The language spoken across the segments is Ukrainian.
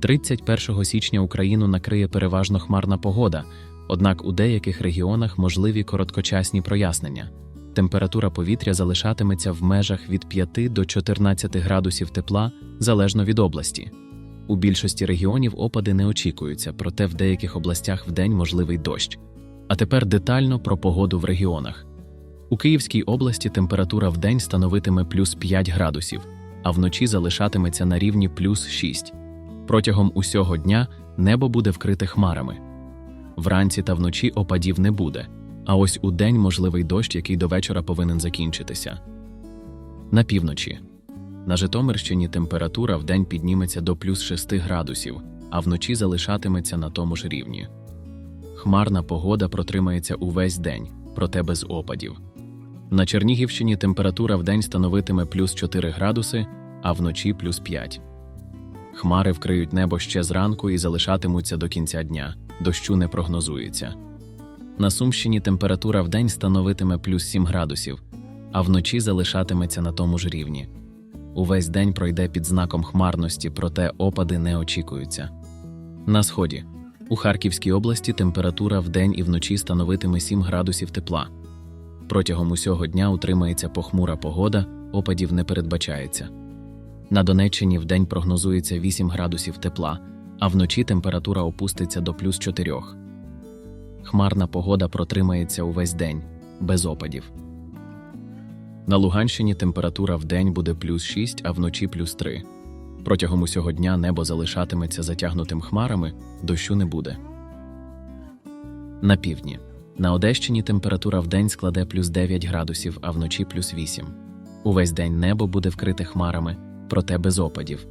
31 січня Україну накриє переважно хмарна погода, однак у деяких регіонах можливі короткочасні прояснення. Температура повітря залишатиметься в межах від 5 до 14 градусів тепла залежно від області. У більшості регіонів опади не очікуються, проте в деяких областях вдень можливий дощ. А тепер детально про погоду в регіонах. У Київській області температура вдень становитиме плюс 5 градусів, а вночі залишатиметься на рівні плюс 6. Протягом усього дня небо буде вкрите хмарами. Вранці та вночі опадів не буде, а ось у день можливий дощ, який до вечора повинен закінчитися. На півночі. На Житомирщині температура вдень підніметься до плюс 6 градусів, а вночі залишатиметься на тому ж рівні. Хмарна погода протримається увесь день, проте без опадів. На Чернігівщині температура вдень становитиме плюс 4 градуси, а вночі плюс 5. Хмари вкриють небо ще зранку і залишатимуться до кінця дня, дощу не прогнозується. На Сумщині температура вдень становитиме плюс 7 градусів, а вночі залишатиметься на тому ж рівні. Увесь день пройде під знаком хмарності, проте опади не очікуються. На сході. У Харківській області температура вдень і вночі становитиме 7 градусів тепла. Протягом усього дня утримається похмура погода, опадів не передбачається. На Донеччині вдень прогнозується 8 градусів тепла, а вночі температура опуститься до плюс 4. Хмарна погода протримається увесь день, без опадів. На Луганщині температура вдень буде плюс 6, а вночі плюс 3. Протягом усього дня небо залишатиметься затягнутим хмарами, дощу не буде. На півдні. На Одещині температура вдень складе плюс 9 градусів, а вночі плюс 8. Увесь день небо буде вкрите хмарами, проте без опадів.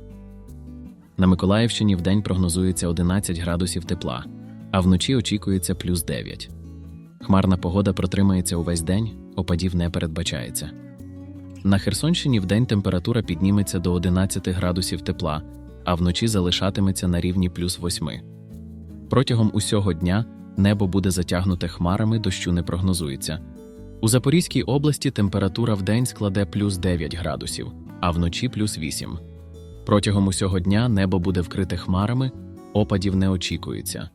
На Миколаївщині вдень прогнозується 11 градусів тепла, а вночі очікується плюс 9. Хмарна погода протримається увесь день, опадів не передбачається. На Херсонщині вдень температура підніметься до 11 градусів тепла, а вночі залишатиметься на рівні плюс 8. Протягом усього дня небо буде затягнуте хмарами, дощу не прогнозується. У Запорізькій області температура вдень складе плюс 9 градусів, а вночі плюс 8. Протягом усього дня небо буде вкрите хмарами, опадів не очікується.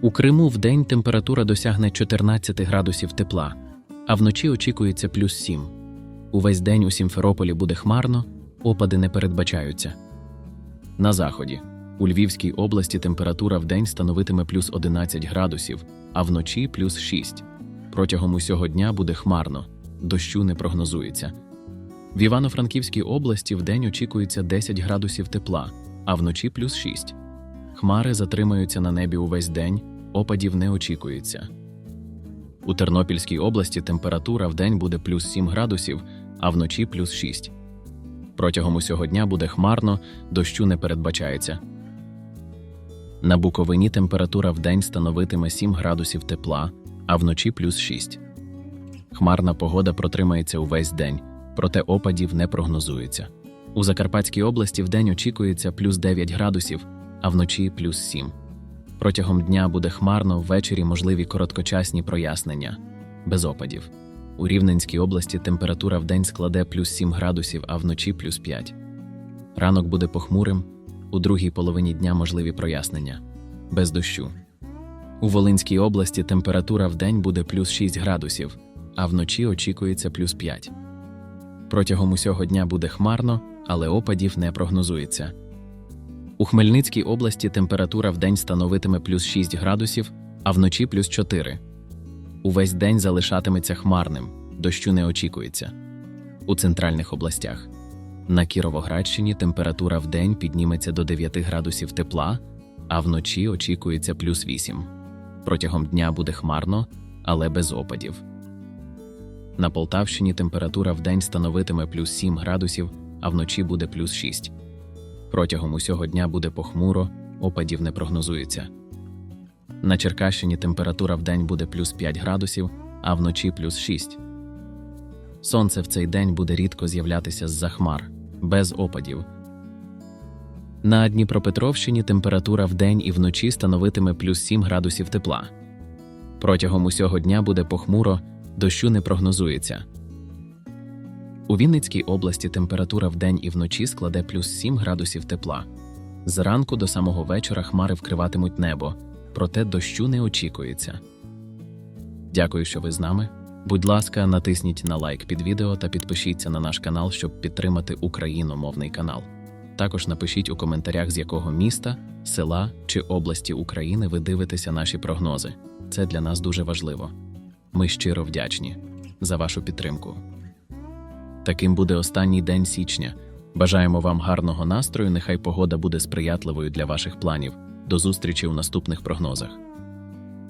У Криму вдень температура досягне 14 градусів тепла, а вночі очікується плюс 7. Увесь день у Сімферополі буде хмарно, опади не передбачаються. На заході. У Львівській області температура вдень становитиме плюс 11 градусів, а вночі плюс 6. Протягом усього дня буде хмарно, дощу не прогнозується. В Івано-Франківській області вдень очікується 10 градусів тепла, а вночі плюс 6. Хмари затримаються на небі увесь день, опадів не очікується. У Тернопільській області температура вдень буде плюс 7 градусів, а вночі плюс 6. Протягом усього дня буде хмарно, дощу не передбачається. На Буковині температура вдень становитиме 7 градусів тепла, а вночі плюс 6. Хмарна погода протримається увесь день, проте опадів не прогнозується. У Закарпатській області вдень очікується плюс 9 градусів, а вночі плюс 7. Протягом дня буде хмарно, ввечері можливі короткочасні прояснення, без опадів. У Рівненській області температура вдень складе плюс 7 градусів, а вночі плюс 5. Ранок буде похмурим, у другій половині дня можливі прояснення, без дощу. У Волинській області температура вдень буде плюс 6 градусів, а вночі очікується плюс 5. Протягом усього дня буде хмарно, але опадів не прогнозується. У Хмельницькій області температура вдень становитиме плюс 6 градусів, а вночі плюс 4. Увесь день залишатиметься хмарним, дощу не очікується. У центральних областях. На Кіровоградщині температура вдень підніметься до 9 градусів тепла, а вночі очікується плюс 8. Протягом дня буде хмарно, але без опадів. На Полтавщині температура вдень становитиме плюс 7 градусів, а вночі буде плюс 6. Протягом усього дня буде похмуро, опадів не прогнозується. На Черкащині температура вдень буде плюс 5 градусів, а вночі плюс 6. Сонце в цей день буде рідко з'являтися з-за хмар, без опадів. На Дніпропетровщині температура вдень і вночі становитиме плюс 7 градусів тепла. Протягом усього дня буде похмуро, дощу не прогнозується. У Вінницькій області температура вдень і вночі складе плюс 7 градусів тепла. Зранку до самого вечора хмари вкриватимуть небо, проте дощу не очікується. Дякую, що ви з нами. Будь ласка, натисніть на лайк під відео та підпишіться на наш канал, щоб підтримати україномовний канал. Також напишіть у коментарях, з якого міста, села чи області України ви дивитеся наші прогнози. Це для нас дуже важливо. Ми щиро вдячні за вашу підтримку. Таким буде останній день січня. Бажаємо вам гарного настрою. Нехай погода буде сприятливою для ваших планів. До зустрічі у наступних прогнозах.